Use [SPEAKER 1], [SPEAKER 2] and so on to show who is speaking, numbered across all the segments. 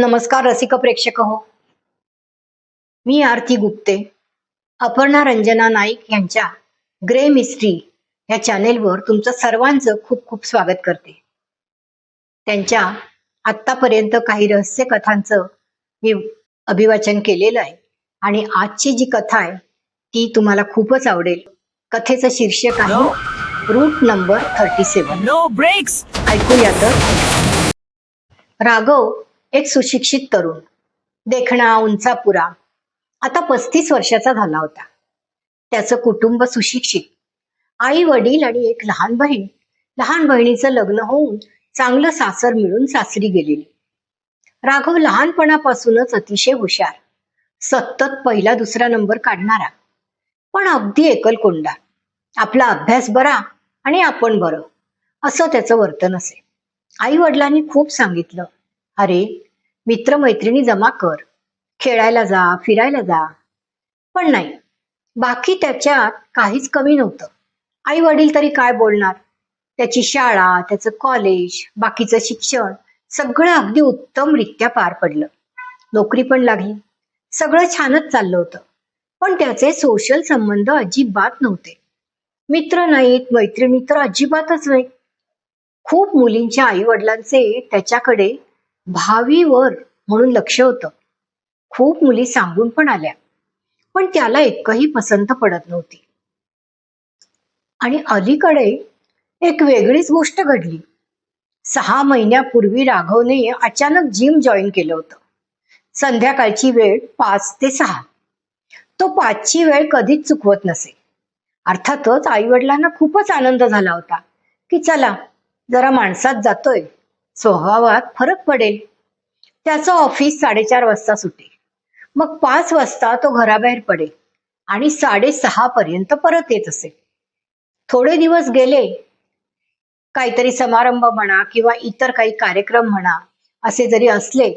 [SPEAKER 1] नमस्कार रसिक प्रेक्षक हो. मी आरती गुप्ते अपर्णा रंजना नाईक यांच्या ग्रे मिस्ट्री या चॅनेलवर तुमचं सर्वांचं खूप खूप स्वागत करते. त्यांच्या आत्तापर्यंत काही रहस्य कथांचं मी अभिवाचन केलेलं आहे आणि आजची जी कथा आहे ती तुम्हाला खूपच आवडेल. कथेचं शीर्षक आहे route number thirty seven.
[SPEAKER 2] No!
[SPEAKER 1] ऐकूया तर. राघव एक सुशिक्षित तरुण देखणा उंचापुरा आता पस्तीस वर्षाचा झाला होता. त्याचं कुटुंब सुशिक्षित. आई वडील आणि एक लहान बहीण लहान बहिणीचं लग्न होऊन चांगलं सासर मिळून सासरी गेलेली. राघव लहानपणापासूनच अतिशय हुशार सतत पहिला दुसरा नंबर काढणारा पण अगदी एकलकोंडा. आपला अभ्यास बरा आणि आपण बरं असं त्याचं वर्तन असे. आई वडिलांनी खूप सांगितलं अरे मित्रमैत्रिणी जमा कर. खेळायला जा फिरायला जा. पण नाही बाकी त्याच्यात काहीच कमी नव्हतं. आई वडील तरी काय बोलणार? त्याची शाळा त्याचं कॉलेज बाकीचं शिक्षण सगळं अगदी उत्तमरित्या पार पडलं. नोकरी पण लागली. सगळं छानच चाललं होतं. पण त्याचे सोशल संबंध अजिबात नव्हते. मित्र नाहीत मैत्रिणी तर अजिबातच नाही खूप मुलींच्या आई वडिलांचे त्याच्याकडे भावीवर म्हणून लक्ष होतं. खूप मुली सांगून पण आल्या. पण त्याला एकही पसंत पडत नव्हती. आणि अलीकडे एक वेगळीच गोष्ट घडली. सहा महिन्यापूर्वी राघवने अचानक जिम जॉईन केलं होतं. संध्याकाळची वेळ पाच ते सहा. तो पाचची वेळ कधीच चुकवत नसे. अर्थातच आई वडिलांना खूपच आनंद झाला होता की चला जरा माणसात जातोय. स्वभावात फरक पडेल. त्याचं ऑफिस साडेचार वाजता सुटे मग पाच वाजता तो घराबाहेर पडेल आणि साडेसहा पर्यंत परत येत असे थोडे दिवस गेले काहीतरी समारंभ म्हणा किंवा इतर काही कार्यक्रम म्हणा असे जरी असले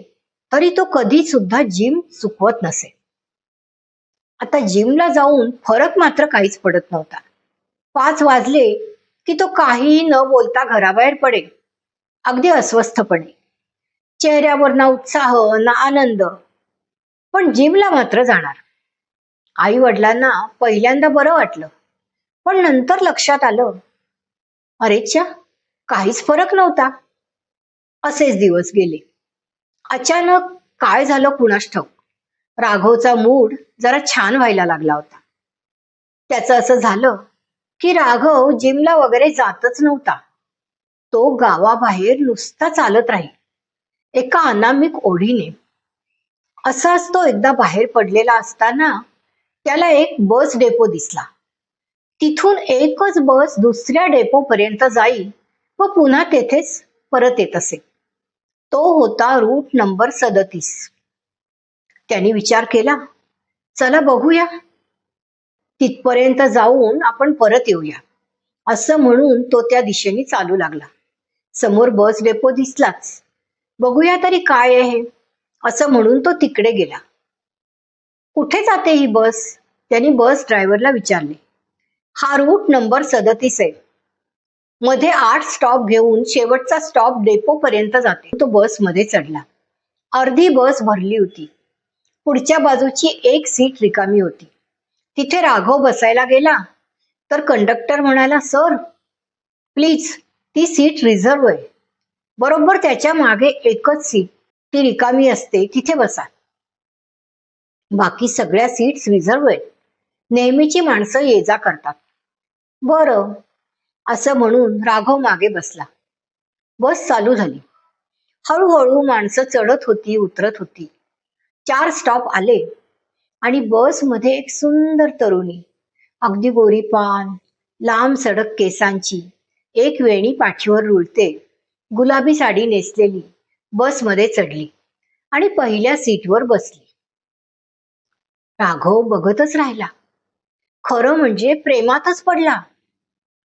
[SPEAKER 1] तरी तो कधी सुद्धा जिम चुकवत नसे आता जिमला जाऊन फरक मात्र काहीच पडत नव्हता. पाच वाजले की तो काहीही न बोलता घराबाहेर पडेल. अगदी अस्वस्थपणे. चेहऱ्यावर ना उत्साह ना आनंद. पण जिमला मात्र जाणार. आई वडिलांना पहिल्यांदा बरं वाटलं. पण नंतर लक्षात आलं. अरेच्या काहीच फरक नव्हता. असेच दिवस गेले. अचानक काय झालं कुणास ठाऊक. राघवचा मूड जरा छान व्हायला लागला होता. त्याचं असं झालं की राघव जिमला वगैरे जातच नव्हता. तो गावाबाहेर नुसता चालत राहील. एका अनामिक ओढीने. असाच तो एकदा बाहेर पडलेला असताना त्याला एक बस डेपो दिसला. तिथून एकच बस दुसऱ्या डेपो पर्यंत जाईल व पुन्हा तेथेच परत येत असे. तो होता रूट नंबर सदतीस. त्यांनी विचार केला चला बघूया. तिथपर्यंत जाऊन आपण परत येऊया. असं म्हणून तो त्या दिशेने चालू लागला. समोर बस डेपो दिसलाच. बघूया तरी काय आहे असं म्हणून तो तिकडे गेला. कुठे जाते ही बस? त्यांनी बस ड्रायव्हरला विचारले. हा रूट नंबर सदतीस आहे. मध्ये आठ स्टॉप घेऊन शेवटचा स्टॉप डेपो पर्यंत जाते. तो बसमध्ये चढला. अर्धी बस भरली होती. पुढच्या बाजूची एक सीट रिकामी होती. तिथे राघव बसायला गेला. तर कंडक्टर म्हणाला सर प्लीज ती सीट रिझर्व आहे बरोबर त्याच्यामागे एकच सीट ती रिकामी असते तिथे बसा. बाकी सगळ्या सीट्स रिझर्व आहेत नेहमीची माणसं ये जा करतात. बरं. असं म्हणून राघव मागे बसला. बस चालू झाली. हळूहळू माणसं चढत होती उतरत होती. चार स्टॉप आले. आणि बसमध्ये एक सुंदर तरुणी. अगदी गोरीपान लांब सडक केसांची. एक वेणी पाठीवर रुळते. गुलाबी साडी नेसलेली बसमध्ये चढली आणि पहिल्या सीटवर बसली. राघव बघतच राहिला. खरं म्हणजे प्रेमातच पडला.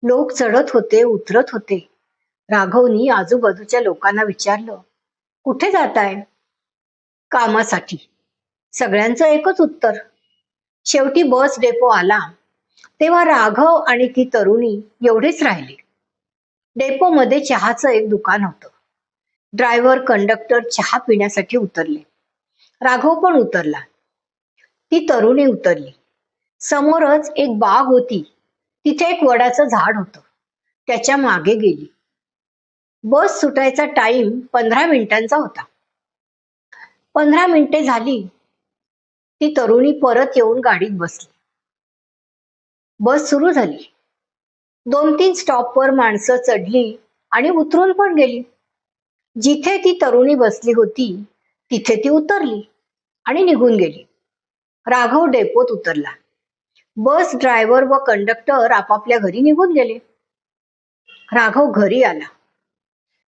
[SPEAKER 1] लोक चढत होते उतरत होते. राघवनी आजूबाजूच्या लोकांना विचारलं कुठे जाताय? कामासाठी. सगळ्यांचं एकच उत्तर शेवटी बस डेपो आला. तेव्हा राघव आणि ती तरुणी एवढेच राहिले. डेपोमध्ये चहाचं एक दुकान होतं. ड्रायव्हर कंडक्टर चहा पिण्यासाठी उतरले. राघव पण उतरला. ती तरुणी उतरली. समोरच एक बाग होती. तिथे एक वडाचं झाड होतं. त्याच्यामागे गेली. बस सुटायचा टाइम पंधरा मिनिटांचा होता. पंधरा मिनिटे झाली. ती तरुणी परत येऊन गाडीत बसली. बस सुरू झाली. दोन तीन स्टॉपवर माणसं चढली आणि उतरून पण गेली. जिथे ती तरुणी बसली होती तिथे ती उतरली आणि निघून गेली. राघव डेपोत उतरला. बस ड्रायव्हर व कंडक्टर आपापल्या घरी निघून गेले. राघव घरी आला.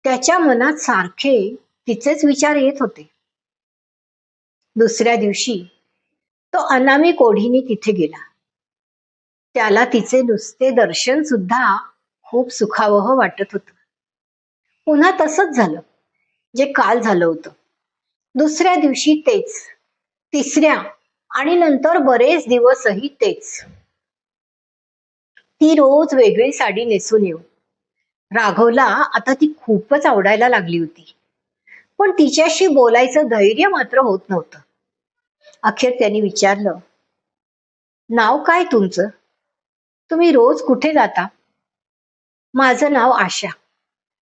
[SPEAKER 1] त्याच्या मनात सारखे तिचेच विचार येत होते. दुसऱ्या दिवशी तो अनामी कोढीने तिथे गेला. त्याला तिचे नुसते दर्शन सुद्धा खूप सुखावह वाटत होत. पुन्हा तसंच झालं जे काल झालं होतं. दुसऱ्या दिवशी तेच तिसऱ्या आणि नंतर बरेच दिवसही तेच. ती रोज वेगळी साडी नेसून येऊ राघवला आता ती खूपच आवडायला लागली होती. पण तिच्याशी बोलायचं धैर्य मात्र होत नव्हतं. अखेर त्यांनी विचारलं नाव काय तुमचं? तुम्ही रोज कुठे जाता? माझं नाव आशा.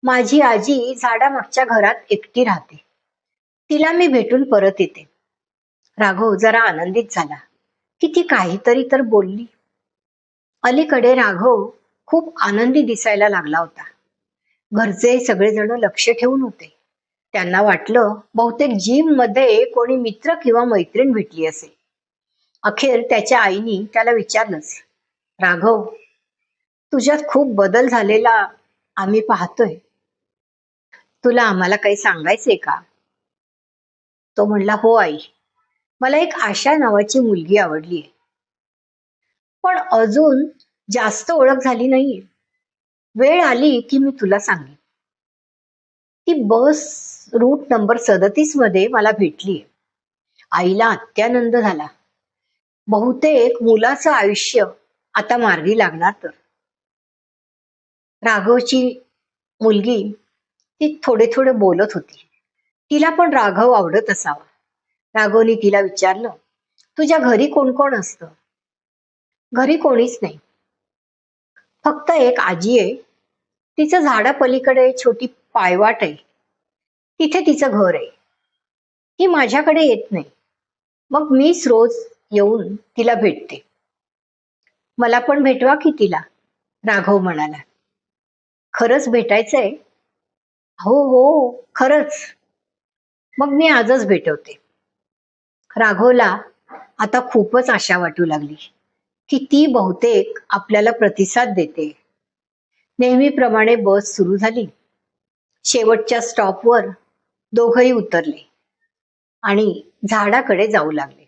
[SPEAKER 1] माझी आजी झाडामागच्या घरात एकटी राहते. तिला मी भेटून परत येते. राघव जरा आनंदित झाला. की ती काहीतरी तर बोलली. अलीकडे राघव खूप आनंदी दिसायला लागला होता. घरचे सगळेजण लक्ष ठेवून होते. त्यांना वाटलं बहुतेक जिममध्ये कोणी मित्र किंवा मैत्रीण भेटली असेल. अखेर त्याच्या आईनी त्याला विचारलंच. राघव तुझ्यात खूप बदल झालेला आम्ही पाहतोय. तुला आम्हाला काही सांगायचंय का? तो म्हणला हो आई मला एक आशा नावाची मुलगी आवडली आहे पण अजून जास्त ओळख झाली नाहीये. वेळ आली की मी तुला सांगेन. ती बस रूट नंबर सदतीसमध्ये मला भेटली आईला अत्यानंद झाला. बहुतेक मुलाचं आयुष्य आता मार्गी लागणार तर. राघवची मुलगी ती थोडे थोडे बोलत होती. तिला पण राघव आवडत असावा. राघवने तिला विचारलं तुझ्या घरी कोण कोण असतं? घरी कोणीच नाही. फक्त एक आजी आहे. तिचं झाडापलीकडे छोटी पायवाट आहे. तिथे तिचं घर आहे. ती माझ्याकडे येत नाही. मग मीच रोज येऊन तिला भेटते. मला पण भेटवा की तिला राघव म्हणाला. खरंच भेटायचंय? हो हो खरंच. मग मी आजच भेटवते. राघवला आता खूपच आशा वाटू लागली की ती बहुतेक आपल्याला प्रतिसाद देते. नेहमीप्रमाणे बस सुरू झाली. शेवटच्या स्टॉपवर दोघही उतरले आणि झाडाकडे जाऊ लागले.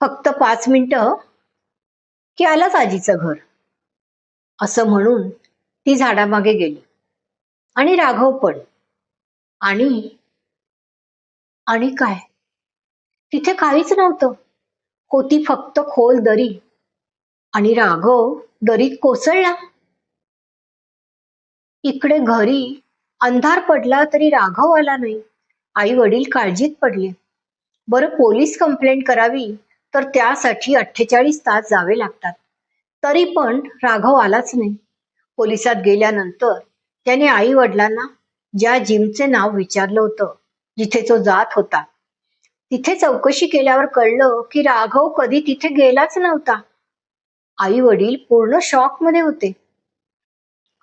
[SPEAKER 1] फक्त पाच मिनिटं की आलाच आजीचं घर. असं म्हणून ती झाडामागे गेली. आणि राघव पण. आणि आणि काय? तिथे काहीच नव्हतं. होती फक्त खोल दरी आणि राघव दरीत कोसळला. इकडे घरी अंधार पडला तरी राघव आला नाही. आई वडील काळजीत पडले. बरं पोलीस कंप्लेंट करावी. तर त्यासाठी अठ्ठेचाळीस तास जावे लागतात. तरी पण राघव आलाच नाही. पोलिसात गेल्यानंतर त्याने आई वडिलांना ज्या जिमचे नाव विचारलं होतं जिथे तो जात होता तिथे चौकशी केल्यावर कळलं की राघव कधी तिथे गेलाच नव्हता. आई वडील पूर्ण शॉकमध्ये होते.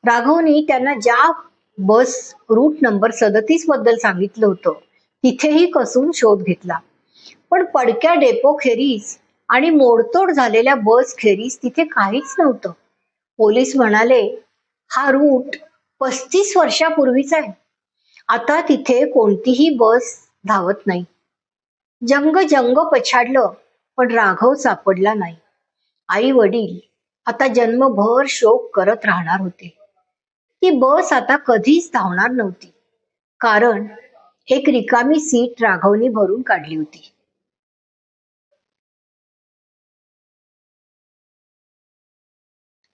[SPEAKER 1] राघवनी त्यांना ज्या बस रूट नंबर सदतीसबद्दल सांगितलं होतं तिथेही कसून शोध घेतला. पण पडक्या डेपो खेरीज आणि मोडतोड झालेल्या बस खेरीज तिथे काहीच नव्हतं. पोलीस म्हणाले हा रूट पस्तीस वर्षापूर्वीचा आहे. आता तिथे कोणतीही बस धावत नाही. जंग जंग पछाडलं पण राघव सापडला नाही. आई वडील आता जन्मभर शोक करत राहणार होते. ती बस आता कधीच धावणार नव्हती. कारण एक रिकामी सीट राघवनी भरून काढली होती.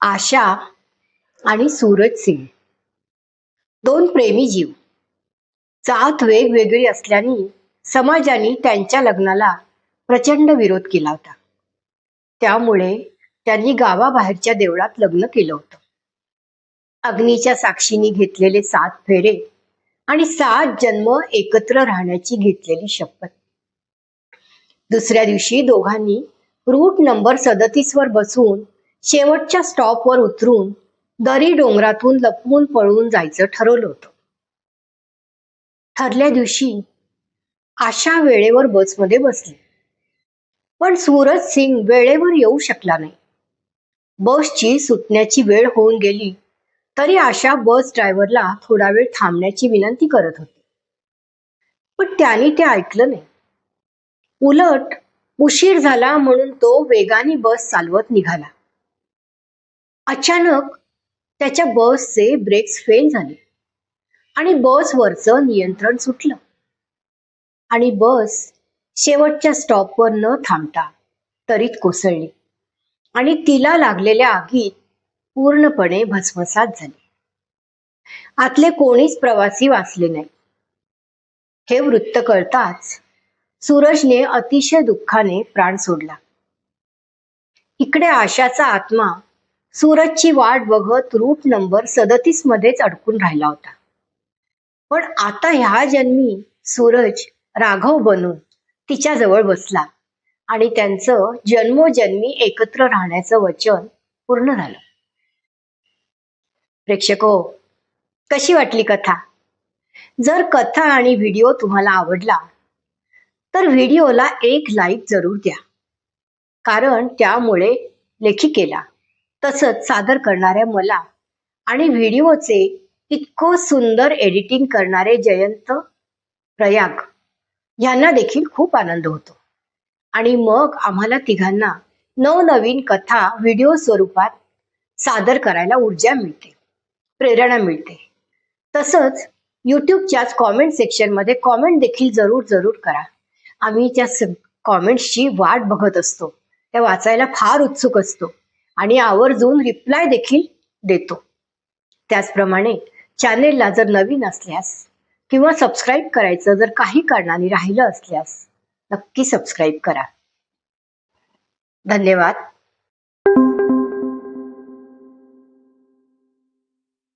[SPEAKER 1] आशा आणि सूरज सिंग. दोन प्रेमी जीव. जात वेगवेगळी असल्याने समाजाने त्यांच्या लग्नाला प्रचंड विरोध केला होता. त्यामुळे त्यांनी गावाबाहेरच्या देवळात लग्न केलं होतं. अग्नीच्या साक्षीने घेतलेले सात फेरे आणि सात जन्म एकत्र राहण्याची घेतलेली शपथ. दुसऱ्या दिवशी दोघांनी रूट नंबर सदतीस वर बसून शेवटच्या स्टॉपवर उतरून दरी डोंगरातून लपवून पळून जायचं ठरवलं होतं. ठरल्या दिवशी आशा वेळेवर बसमध्ये बसली. पण सूरज सिंग वेळेवर येऊ शकला नाही. बसची सुटण्याची वेळ होऊन गेली तरी आशा बस ड्रायव्हरला थोडा वेळ थांबण्याची विनंती करत होती. पण त्याने ते ऐकलं नाही. उलट उशीर झाला म्हणून तो वेगाने बस चालवत निघाला. अचानक त्याच्या बसचे ब्रेक्स फेल झाले आणि बसवरचं नियंत्रण सुटलं. आणि बस शेवटच्या स्टॉपवर न थांबता तरीत कोसळली आणि तिला लागलेल्या आगीत पूर्णपणे भस्मसात झाली. आतले कोणीच प्रवासी वाचले नाही. हे वृत्त कळताच सूरजने अतिशय दुःखाने प्राण सोडला. इकडे आशाचा आत्मा सूरजची वाट बघत रूट नंबर सदतीस मध्येच अडकून राहिला होता. पण आता ह्या जन्मी सूरज राघव बनून तिच्या जवळ बसला आणि त्यांचं जन्मोजन्मी एकत्र राहण्याचं वचन पूर्ण झालं. प्रेक्षको कशी वाटली कथा? जर कथा आणि व्हिडिओ तुम्हाला आवडला तर व्हिडिओला एक लाईक जरूर द्या. कारण त्यामुळे लेखिकेला तसंच सादर करणाऱ्या मला आणि व्हिडिओचे इतकं सुंदर एडिटिंग करणारे जयंत प्रयाग यांना देखील खूप आनंद होतो. आणि मग आम्हाला तिघांना नवनवीन कथा व्हिडिओ स्वरूपात सादर करायला ऊर्जा मिळते प्रेरणा मिळते. तसंच युट्यूबच्याच कॉमेंट सेक्शनमध्ये कॉमेंट देखील जरूर जरूर करा. आम्ही त्या कॉमेंट्सची वाट बघत असतो. त्या वाचायला फार उत्सुक असतो. आणि आवर्जून रिप्लाय देखील देतो. त्याचप्रमाणे चॅनेलला जर नवीन असल्यास किंवा सबस्क्राईब करायचं जर काही कारणाने राहिलं असल्यास नक्की सबस्क्राईब करा. धन्यवाद.